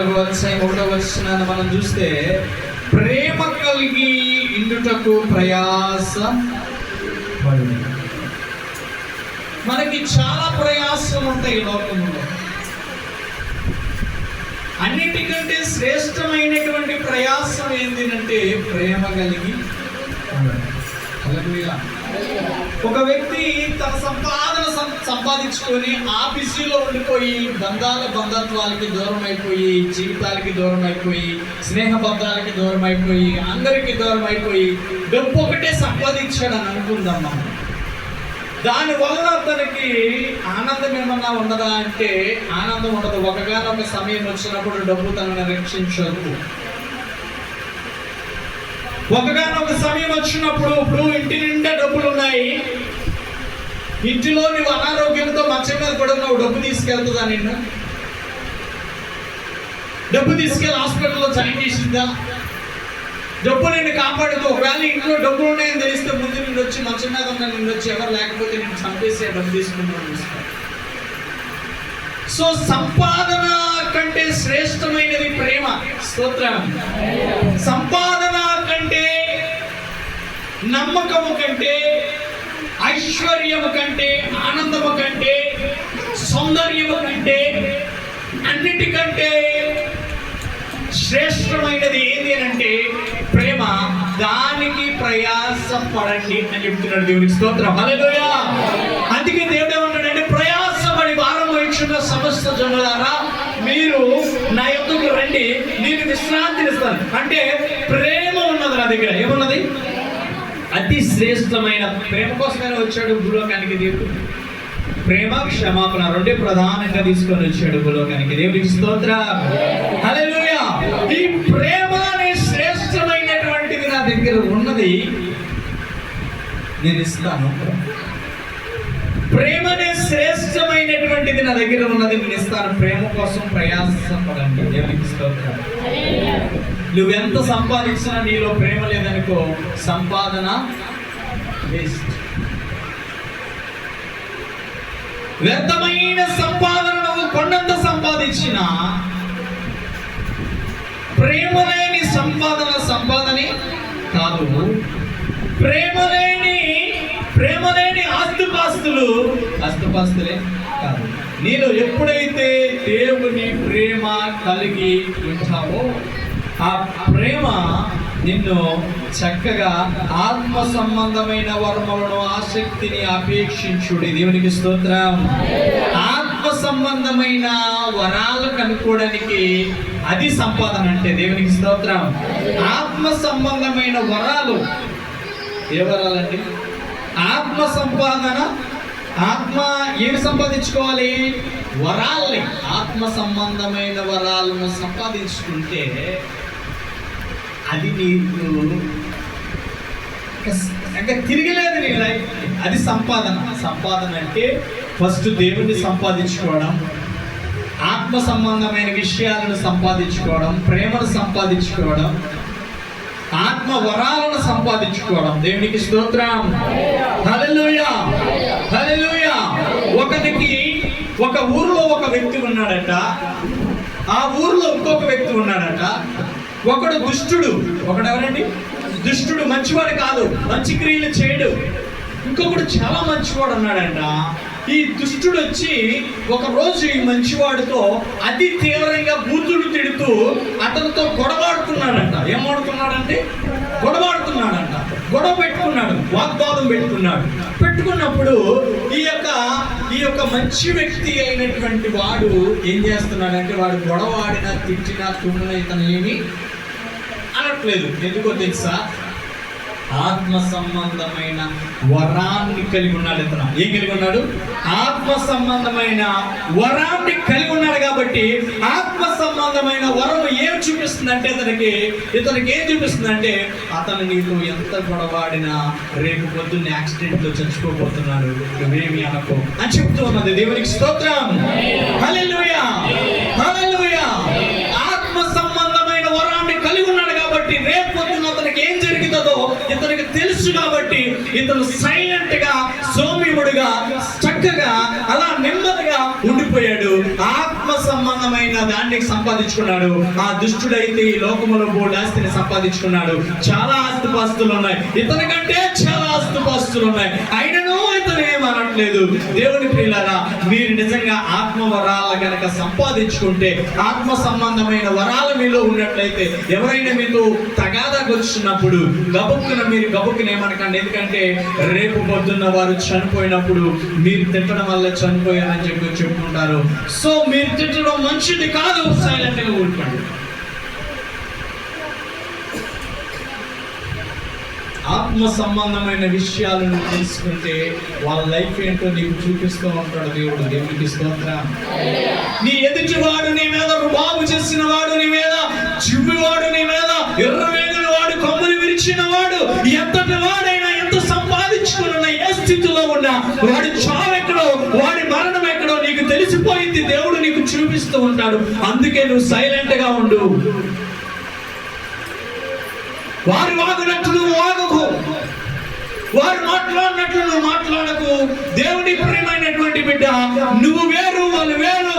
అధ్యాయం ఒకటో మనం చూస్తే ప్రేమ కలిగి ఇందుటకు ప్రయాస మనకి చాలా ప్రయాసాలు ఉంటాయి ఈ లోకంలో. అన్నిటికంటే శ్రేష్టమైనటువంటి ప్రయాసం ఏంటంటే ప్రేమ కలిగి అలా ఒక వ్యక్తి తన సంపాదన సం- సంపాదించుకొని బిజీలో ఉండిపోయి బంధాల బంధత్వాలకి దూరం అయిపోయి జీవితాలకి దూరం అయిపోయి స్నేహ బంధాలకి దూరం అయిపోయి అందరికి దూరం అయిపోయి డబ్బు ఒకటే సంపాదించాడని అనుకుందాం మనం దానివల్ల అతనికి ఆనందం ఏమన్నా ఉండదా అంటే ఆనందం ఉండదు. ఒకగానొక సమయం వచ్చినప్పుడు డబ్బు తనని రక్షించదు. ఒకగానొక సమయం వచ్చినప్పుడు ఇప్పుడు ఇంటి నిండా డబ్బులు ఉన్నాయి ఇంటిలో నువ్వు అనారోగ్యంతో మంచం మీద కూడా నువ్వు డబ్బు తీసుకెళ్తుందా నిన్ను? డబ్బు తీసుకెళ్ళి హాస్పిటల్లో జాయిన్ చేసిందా? డబ్బు నిన్ను కాపాడదు ఒకవేళ ఇంట్లో డబ్బులు ఉన్నాయని తెలిస్తే ముందు నిన్ను వచ్చి మంచం మీద ఉన్న నిన్ను వచ్చి ఎవరు లేకపోతే నేను చంపేసే డబ్బు తీసుకున్నాను సో సంపాదన కంటే శ్రేష్టమైనది ప్రేమ. స్తోత్రం. సంపాదన కంటే నమ్మకము కంటే ఐశ్వర్యము కంటే ఆనందము కంటే సౌందర్యము కంటే అన్నిటికంటే శ్రేష్టమైనది ఏది అని అంటే ప్రేమ దానికి ప్రయాసం పడండి అని చెప్తున్నాడు దేవునికి స్తోత్రం. హల్లెలూయా. అందుకే దేవుడు ఏమన్నాడంటే ప్రయాసపడి భారం వహించున్న సమస్త జనులారా మీరు నా యొక్కకు రండి నేను విశ్రాంతిని ఇస్తాను అంటే ప్రేమ ఉన్నది నా దగ్గర? ఏమున్నది? అతి శ్రేష్టమైన ప్రేమ కోసమైనా వచ్చాడు భూలోకానికి దేవుడు. ప్రేమ క్షమాపణ రెండే ప్రధానంగా తీసుకొని వచ్చాడు భూలోకానికి. దేవుడికి స్తోత్ర. హల్లెలూయా. ఈ ప్రేమ అనే శ్రేష్టమైనటువంటిది నా దగ్గర ఉన్నది. నేను ఇస్తాను. ప్రేమనే శ్రేష్టమైనటువంటిది నా దగ్గర ఉన్నది. నేను ఇస్తాను. ప్రేమ కోసం ప్రయాసపడండి దేవునికి స్తోత్రం. నువ్వెంత సంపాదించినా నీలో ప్రేమ లేదనుకో సంపాదన వేస్ట్. వ్యర్థమైన సంపాదన నువ్వు కొండంత సంపాదించిన ప్రేమ లేని సంపాదన సంపాదనే కాదు. ప్రేమ లేని ప్రేమ లేని ఆస్తుపాస్తులు. ఆస్తుపాస్తులే కాదు. నేను ఎప్పుడైతే దేవుని ప్రేమ కలిగి ఉంటావో ఆ ప్రేమ నిన్ను చక్కగా ఆత్మ సంబంధమైన వర్మలను ఆసక్తిని అపేక్షించుడి. దేవునికి స్తోత్రం. ఆత్మ సంబంధమైన వరాలు కనుక్కోవడానికి అది సంపాదన అంటే దేవునికి స్తోత్రం. ఆత్మ సంబంధమైన వరాలు ఏ వరాలండి? ఆత్మ సంపాదన ఆత్మ ఏమి సంపాదించుకోవాలి? వరాల్ని ఆత్మ సంబంధమైన వరాలను సంపాదించుకుంటే అది నీకు ఇంకా తిరిగిలేదు నీ లైఫ్. అది సంపాదన. సంపాదన అంటే ఫస్ట్ దేవుణ్ణి సంపాదించుకోవడం ఆత్మ సంబంధమైన విషయాలను సంపాదించుకోవడం ప్రేమను సంపాదించుకోవడం ఆత్మ వరాలను సంపాదించుకోవడం. దేవునికి స్తోత్రం. హల్లెలూయా. హల్లెలూయా. ఒకరికి ఒక ఊరిలో ఒక వ్యక్తి ఉన్నాడట. ఆ ఊరిలో ఇంకొక వ్యక్తి ఉన్నాడట. ఒకడు దుష్టుడు. ఒకడు ఎవరండి దుష్టుడు మంచివాడు కాదు. మంచి క్రియలు చేయడు. ఇంకొకడు చాలా మంచివాడు ఉన్నాడంట ఈ దుష్టుడు వచ్చి ఒక రోజు ఈ మంచివాడితో అతి తీవ్రంగా బూతులు తిడుతూ అతనితో గొడవాడుతున్నాడంట. ఏం ఆడుతున్నాడంటే గొడవాడుతున్నాడంట. గొడవ పెట్టుకున్నాడు. వాగ్వాదం పెట్టుకున్నాడు పెట్టుకున్నప్పుడు ఈ యొక్క ఈ యొక్క మంచి వ్యక్తి అయినటువంటి వాడు ఏం చేస్తున్నాడంటే వాడు గొడవ ఆడినా తిట్టినా తుమ్మినా ఇతను ఏమి అనట్లేదు. ఎందుకో తెలుసా? ఆత్మ సంబంధమైన వరాన్ని కలిగి ఉన్నాడు ఇతను ఏం కలిగి ఉన్నాడు? ఆత్మ సంబంధమైన వరాన్ని కలిగి ఉన్నాడు కాబట్టి ఆత్మ సంబంధమైన వరం ఏం చూపిస్తుందంటే ఇతనికి ఇతనికి ఏం చూపిస్తుందంటే అతను నీకు ఎంత గొడవాడినా రేపు పొద్దున్న యాక్సిడెంట్లో చచ్చిపోబోతున్నాడు. నువ్వేమి అనకు. అని చెప్తూ ఉన్నది దేవునికి స్తోత్రం. హల్లెలూయా హల్లెలూయా ఆత్మ సంబంధమైన వరాన్ని కలిగి ఉన్నాడు కాబట్టి రేపు పొద్దున్న అతనికి ఏం జరుగుతుందో ఇతనికి తెలుసు కాబట్టి ఇతను సైలెంట్గా సౌమ్యముడుగా చక్కగా అలా నెమ్మదిగా ఉండిపోయాడు. ఆత్మ సంబంధమైన దాన్ని సంపాదించుకున్నాడు. ఆ దుష్టుడైతే ఈ లోకములో బోర్డు ఆస్తిని సంపాదించుకున్నాడు. చాలా ఆస్తిపాస్తులు ఉన్నాయి. ఇతని కంటే చాలా ఆస్తిపాస్తులు ఉన్నాయి. అయినా ఇతను ఏమనట్లేదు దేవుని ప్రియులారా మీరు నిజంగా ఆత్మ వరాల కనుక సంపాదించుకుంటే ఆత్మ సంబంధమైన వరాలు మీలో ఉన్నట్లయితే ఎవరైనా మీతో తగాదాకు వచ్చినప్పుడు గబుక్కున మీరు గబుక్కున ఏమనకండి. ఎందుకంటే రేపు పొద్దున్న వారు చనిపోయినప్పుడు మీరు తిట్టడం వల్ల చనిపోయారని చెప్పి చెప్పుకుంటారు. సో మీరు తిట్టడం మంచిది కాదు. సైలెంట్గా ఊరుకోండి. ఆత్మ సంబంధమైన విషయాలను తెలుసుకుంటే వాళ్ళ లైఫ్ ఏంటో నీకు చూపిస్తూ ఉంటాడు దేవుడు. దేవునికి స్తోత్రం. నీ ఎదుటివాడు నీ మీద బాగు చేసిన వాడు నీ మీద చివ్వివాడు నీ మీద ఎర్రవేగిన వాడు కొమ్మలు విరిచిన వాడు ఎంతటి వాడైనా ఎంత సంపాదించుకున్న ఏ స్థితిలో ఉన్నా వాడి చావు ఎక్కడో వాడి మరణం ఎక్కడో నీకు తెలిసిపోయింది. దేవుడు నీకు చూపిస్తూ ఉంటాడు. అందుకే నువ్వు సైలెంట్గా ఉండు. వారు వాగినట్లు నువ్వు వాగకు. వారు మాట్లాడినట్లు నువ్వు మాట్లాడకు. దేవుని ప్రియమైనటువంటి బిడ్డ నువ్వు వేరు వాళ్ళు వేరు.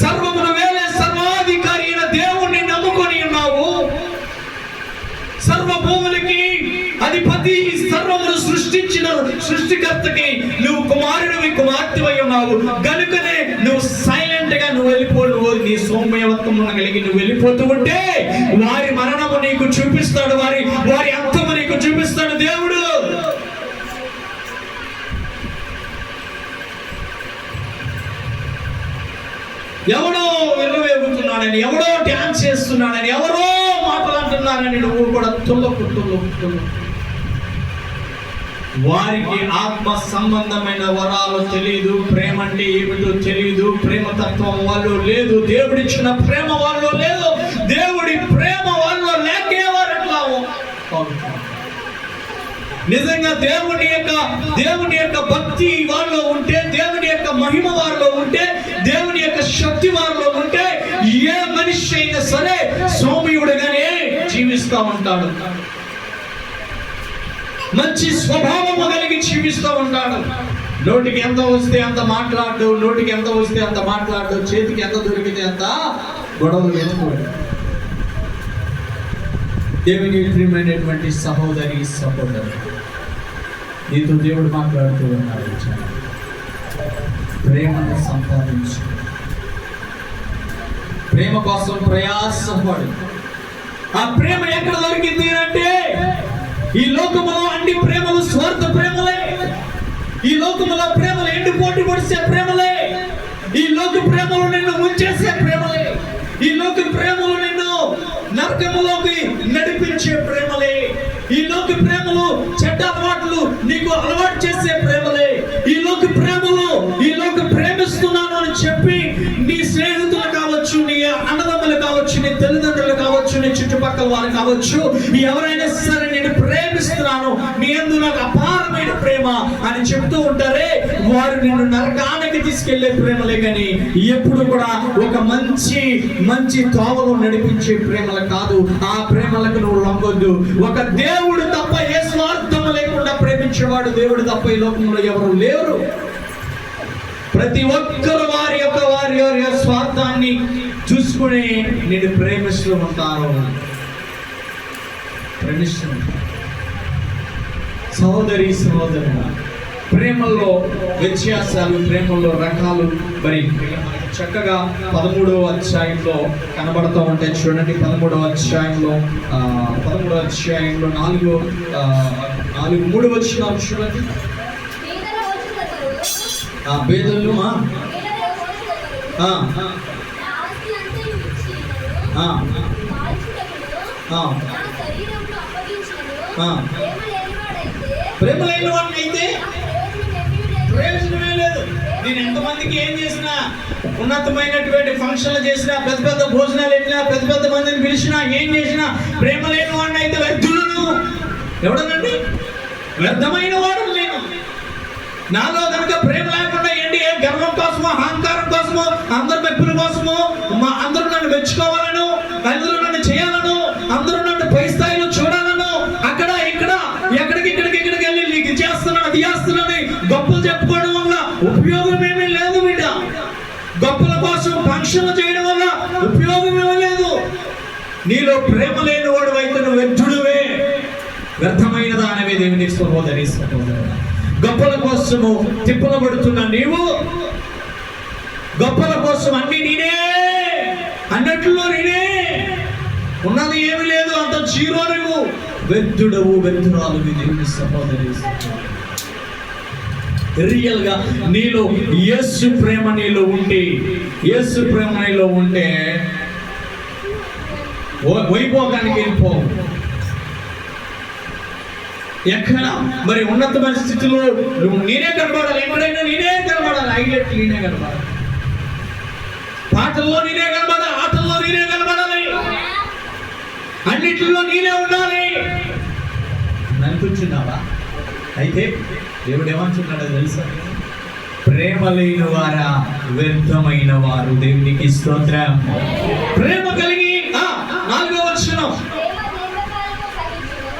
సర్వమును వేలే సర్వాధికారి అయిన దేవుణ్ణి నమ్ముకొని ఉన్నావు. సర్వ భూములకి అధిపతి సర్వమును సృష్టించిన సృష్టికర్తకి నువ్వు కుమారుడివి కుమార్తెవై ఉన్నావు. గనుకనే సౌమ్యవత్వమును కలిగి నువ్వు వెళ్ళిపోతూ ఉంటే వారి మరణము నీకు చూపిస్తాడు వారి వారి అంతము నీకు చూపిస్తాడు దేవుడు. ఎవడో విలువేగుతున్నాడని ఎవడో డ్యాన్స్ చేస్తున్నాడని ఎవరో మాట్లాడుతున్నారని నువ్వు కూడా తుల్లకు తుల్లకు తుల్లకు వారికి ఆత్మ సంబంధమైన వరాలు తెలియదు ప్రేమ అంటే ఏమిటో తెలియదు ప్రేమ తత్వం వాళ్ళు లేదు దేవుడిచ్చిన ప్రేమ వాళ్ళు లేదు దేవుడి ప్రేమ వాళ్ళు లేకే ఎట్లా నిజంగా దేవుని యొక్క దేవుని యొక్క భక్తి వాళ్ళు ఉంటే దేవుని యొక్క మహిమ వారిలో ఉంటే దేవుని యొక్క శక్తి వారిలో ఉంటే ఏ మనిషి అయినా సరే సోమయుడుగానే జీవిస్తూ ఉంటాడు. మంచి స్వభావము కలిగి జీవిస్తూ ఉంటాడు. నోటికి ఎంత వస్తే అంత మాట్లాడు నోటికి ఎంత వస్తే అంత మాట్లాడు చేతికి ఎంత దొరికితే అంత గొడవలు ఎత్తుకోడు దేవుని ప్రియమైనటువంటి సహోదరి సహోదరు నీతో దేవుడు మాట్లాడుతూ ఉన్నాడు. ప్రేమను సంపాదించు. ప్రేమ కోసం ప్రయాసపడు. ఆ ప్రేమ ఎక్కడ దొరికింది అంటే ఈ లోకములో అన్ని ప్రేమలు స్వార్థ ప్రేమలే. ఈ లోకములో ప్రేమలు ఎండు పోటీ పొడిసే ప్రేమలే. ఈ లోక ప్రేమలు నిన్ను ముంచేసే ప్రేమలే. ఈ లోక ప్రేమలు నిన్ను నరకములోకి నడిపించే ప్రేమ నీ వారు కావచ్చు. ఎవరైనా సరే నేను ప్రేమిస్తున్నాను. నీ అందు నాకు అపారమైన ప్రేమ అని చెప్తూ ఉంటారే. వారు నిన్ను నరకానికి తీసుకెళ్ళే ప్రేమలే కానీ ఎప్పుడు కూడా ఒక మంచి మంచి తోవలో నడిపించే ప్రేమలు కాదు. ఆ ప్రేమలకు నువ్వు లొంగొద్దు. ఒక దేవుడు తప్ప ఏ స్వార్థం లేకుండా ప్రేమించేవాడు దేవుడు తప్ప ఈ లోకంలో ఎవరు లేరు. ప్రతి ఒక్కరు వారి యొక్క వారి వారి యొక్క స్వార్థాన్ని చూసుకుని నేను ప్రేమిస్తూ ఉంటారు సహోదరి సహోదరు ప్రేమల్లో వ్యత్యాసాలు ప్రేమల్లో రకాలు మరి చక్కగా పదమూడవ అధ్యాయంలో కనబడుతూ ఉంటాయి చూడండి పదమూడవ అధ్యాయంలో పదమూడవ అధ్యాయంలో నాలుగు నాలుగు మూడు వచ్చిన చూడండి. పేదల ఆ. ప్రేమ లేని వాడిని అయితే లేదు. ప్రయోజనమే లేదు. నేను ఎంతమందికి ఏం చేసినా ఉన్నతమైనటువంటి ఫంక్షన్లు చేసినా పెద్ద పెద్ద భోజనాలు వెళ్ళినా పెద్ద పెద్ద మందిని పిలిచినా ఏం చేసినా ప్రేమ లేని వాడిని అయితే వ్యర్థులను ఎవడనండి? వ్యర్థమైన వాడు నేను నాలో కనుక ప్రేమ లేకుండా ఏంటి? ఏ గర్వం కోసమో అహంకారం కోసమో అందరి మెప్పుల కోసమో మా అందరూ నన్ను మెచ్చుకోవాలను అందరూ నన్ను చేయాలను అందరూ నిర్లక్ష్యం చేయడం వల్ల ఉపయోగం ఇవ్వలేదు నీలో ప్రేమ లేని వాడు అయితే నువ్వు వ్యర్థుడువే వ్యర్థమైన దానవే దేవుని సహోదరి గొప్పల కోసము తిప్పల పడుతున్న నీవు గొప్పల కోసం అన్ని నేనే అన్నట్లు నేనే. ఉన్నది ఏమి లేదు అంత జీరో నువ్వు వ్యర్థుడవు వ్యర్థురాలు దేవుని సహోదరి రియల్గా నీలో యేసు ప్రేమ నీలో ఉంటే యేసు ప్రేమ నీలో ఉంటే ఓ- వైభోగానికి వెళ్ళిపోవు ఎక్కడ? మరి ఉన్నతమైన స్థితిలో నేనే కనబడాలి ఎక్కడైనా నేనే కనబడాలి. హైలైట్ నేనే కనబడాలి. పాటల్లో నేనే కనబడాలి ఆటల్లో నేనే కనబడాలి. అన్నిటిలో నేనే ఉండాలి. అనుకుంటున్నావా అయితే దేవుడు ఏమంటున్నాడో తెలుసా? ప్రేమ లేని వారా వ్యర్థమైన వారు దేవునికి స్తోత్రం. ప్రేమ కలిగి నాలుగో వచనం.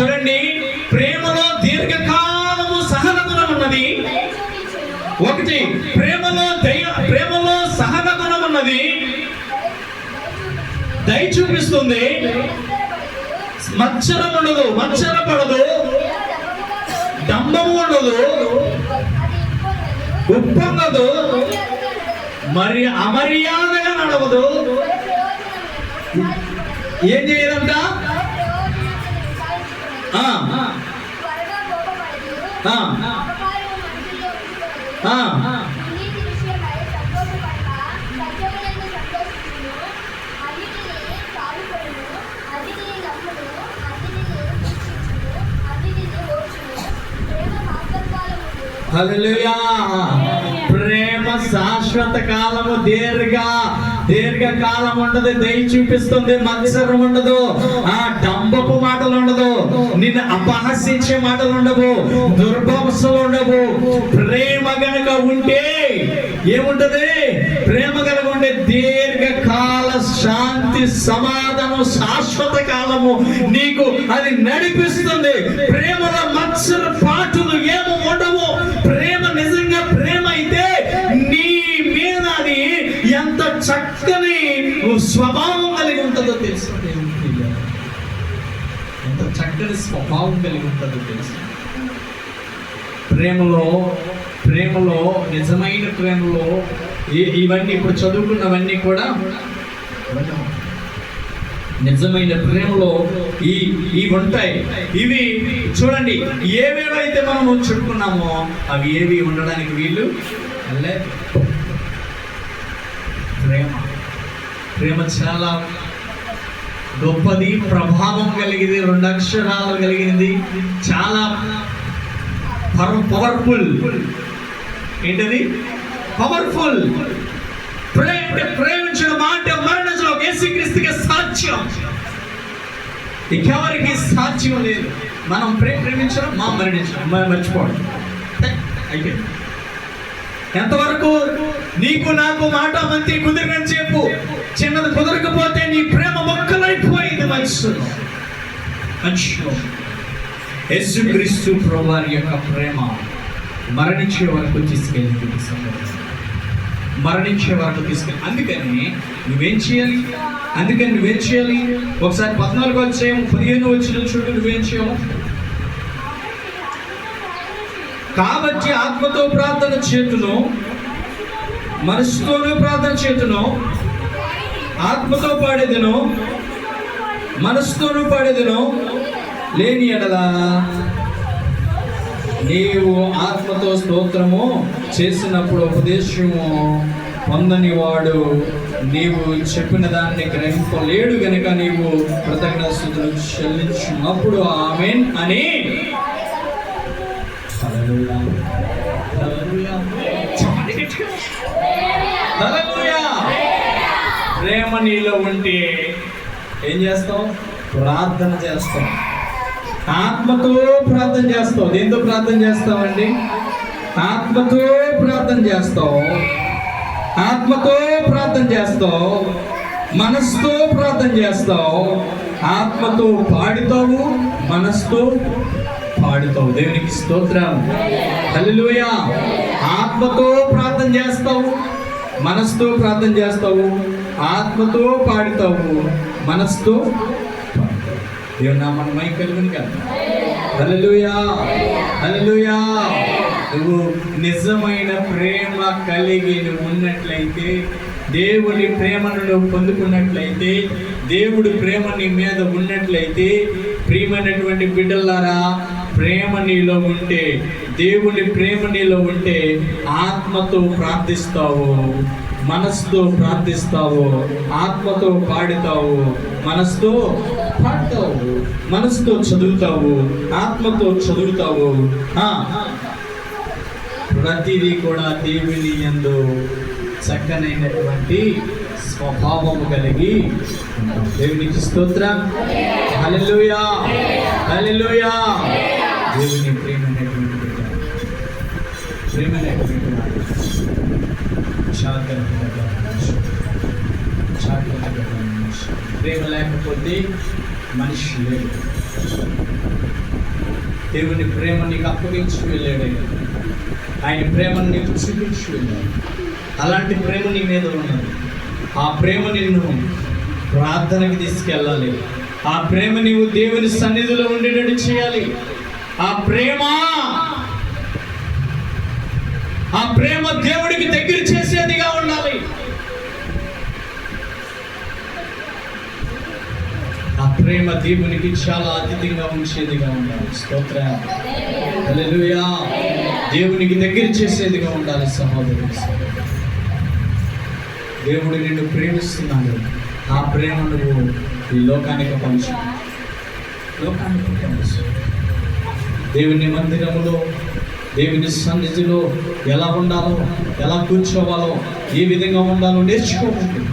చూడండి ప్రేమలో దీర్ఘకాలము సహనగుణం ఉన్నది. ఒకటి ప్రేమలో దయ ప్రేమలో సహనగుణం ఉన్నది. దయ- చూపిస్తుంది. నిరంతరపడదు. మచ్చరం ఉండదు మచ్చర పడదు ದಂಬವು నడవదు. మరి అమర్యాదగా నడవదు. ఏం చేయదంట పర ప్రయోజనములను ఆ, శాశ్వతకాలముండును. ప్రేమ శాశ్వత కాలము దీర్ఘ దీర్ఘ కాలం ఉండదు దయ చూపిస్తుంది మత్సరం ఉండదు ఆ డంబపు మాటలు ఉండదు నిన్ను అపహసించే మాటలు ఉండవు దుర్భంసలు ఉండవు. ప్రేమ గనక ఉంటే ఏముంటది? ప్రేమ కనుక ఉంటే దీర్ఘకాల శాంతి సమాధానం శాశ్వత కాలము నీకు అది నడిపిస్తుంది. ప్రేమల మత్సర పాటు స్వభావం కలిగి ఉంటుందో తెలుసు. ప్రేమలో ప్రేమలో నిజమైన ప్రేమలో ఈ- ఇవన్నీ ఇప్పుడు చదువుకున్నవన్నీ కూడా నిజమైన ప్రేమలో ఈ ఇవి ఉంటాయి. ఇవి చూడండి ఏవేవైతే మనము చుట్టుకున్నామో అవి ఏవి ఉండడానికి వీలు లేదు? ప్రేమ. ప్రేమ చాలా గొప్పది ప్రభావం కలిగింది రెండు అక్షరాలు కలిగింది. చాలా పవర్ఫుల్ ఏంటది? పవర్ఫుల్ ప్రే అంటే ప్రేమించడం మాట మరణించడం యేసుక్రీస్తుకి సాధ్యం ఇంకెవరికి సాధ్యం లేదు. మనం ప్రే ప్రేమించడం మా మరణించడం. మర్చిపోవడం. అయిపోయింది. ఎంతవరకు నీకు నాకు మాట మంచి కుదిరినని చెప్పు. చిన్నది కుదరకపోతే నీ ప్రేమ మొక్కలైపోయింది మనుషులు మనుషులు యేసుక్రీస్తు ప్రభువారి యొక్క ప్రేమ మరణించే వరకు తీసుకెళ్ళి మరణించే వరకు తీసుకెళ్ళి. అందుకని నువ్వేం చేయాలి? అందుకని నువ్వేం చేయాలి? ఒకసారి పద్నాలుగు వచ్చేయము పదిహేను వచ్చిన చూడు నువ్వేం చేయము కాబట్టి ఆత్మతో ప్రార్థన చేతును మనసుతోనూ ప్రార్థన చేతును ఆత్మతో పాడేదను మనసుతోనూ పాడేదను లేని ఎడలా నీవు ఆత్మతో స్తోత్రము చేసినప్పుడు ఉపదేశము పొందని వాడు నీవు చెప్పిన దాన్ని గ్రహింపలేడు గనుక నీవు కృతజ్ఞతలు చెల్లించినప్పుడు ఆమెన్ అని హల్లెలూయా. హల్లెలూయా. చెప్పండి గట్టిగా. హల్లెలూయా. ప్రేమ నీలో ఉంటే ఏం చేస్తావు? ప్రార్థన చేస్తాం ఆత్మతో ప్రార్థన చేస్తావు. దేంతో ప్రార్థన చేస్తావండి? ఆత్మతో ప్రార్థన చేస్తావు. ఆత్మతో ప్రార్థన చేస్తావు. మనసుతో ప్రార్థన చేస్తావు. ఆత్మతో పాడుతావు. మనసుతో పాడుతావు దేవునికి స్తోత్రం. హల్లెలూయా. ఆత్మతో ప్రార్థన చేస్తావు. మనసుతో ప్రార్థన చేస్తావు. ఆత్మతో పాడుతావు. మనసుతో పాడుతావు. నా మన మై కలుగుని కదా హల్లెలూయా. హల్లెలూయా. నువ్వు నిజమైన ప్రేమ కలిగి నువ్వు ఉన్నట్లయితే దేవుని ప్రేమను నువ్వు పొందుకున్నట్లయితే దేవుడి ప్రేమ నీ మీద ఉన్నట్లయితే ప్రియమైనటువంటి బిడ్డలారా ప్రేమ నీలో ఉంటే దేవుని ప్రేమ నీలో ఉంటే ఆత్మతో ప్రార్థిస్తావు మనసుతో ప్రార్థిస్తావు ఆత్మతో పాడుతావు మనసుతో పాడతావు మనసుతో చదువుతావు ఆత్మతో చదువుతావు. ఆ, ప్రతిదీ కూడా దేవుని యందు చక్కనైనటువంటి స్వభావము కలిగి దేవునికి స్తోత్రం. హల్లెలూయా. హల్లెలూయా. దేవుని ప్రేమైనటువంటి బిడ్డ. ప్రేమైనటువంటి వాడు. జాగ్రత్తగా మనిషి. మనిషి. ప్రేమ లేకపోతే మనిషి లేడు దేవుని ప్రేమ నీకు అప్పగించి వెళ్ళాడు ఆయన. ఆయన ప్రేమను నీకు చూపించి వెళ్ళాడు అలాంటి ప్రేమ నీ మీద ఉన్నది ఆ ప్రేమ నిన్ను ప్రార్థనకి తీసుకెళ్ళాలి ఆ ప్రేమ నీవు దేవుని సన్నిధిలో ఉండేటట్టు చేయాలి ఆ ప్రేమ ఆ ప్రేమ దేవుడికి దగ్గర చేసేదిగా ఉండాలి. ఆ ప్రేమ దేవునికి చాలా అతిథిగా ఉంచేదిగా ఉండాలి. స్తోత్ర. దేవునికి దగ్గర చేసేదిగా ఉండాలి సహోదరు దేవుడు నిన్ను ప్రేమిస్తున్నాడు. ఆ ప్రేమ నువ్వు ఈ లోకానికి పంచు. లోకానికి పంచు. దేవుని మందిరములో దేవుని సన్నిధిలో ఎలా ఉండాలో ఎలా కూర్చోవాలో ఏ విధంగా ఉండాలో నేర్చుకోవాలి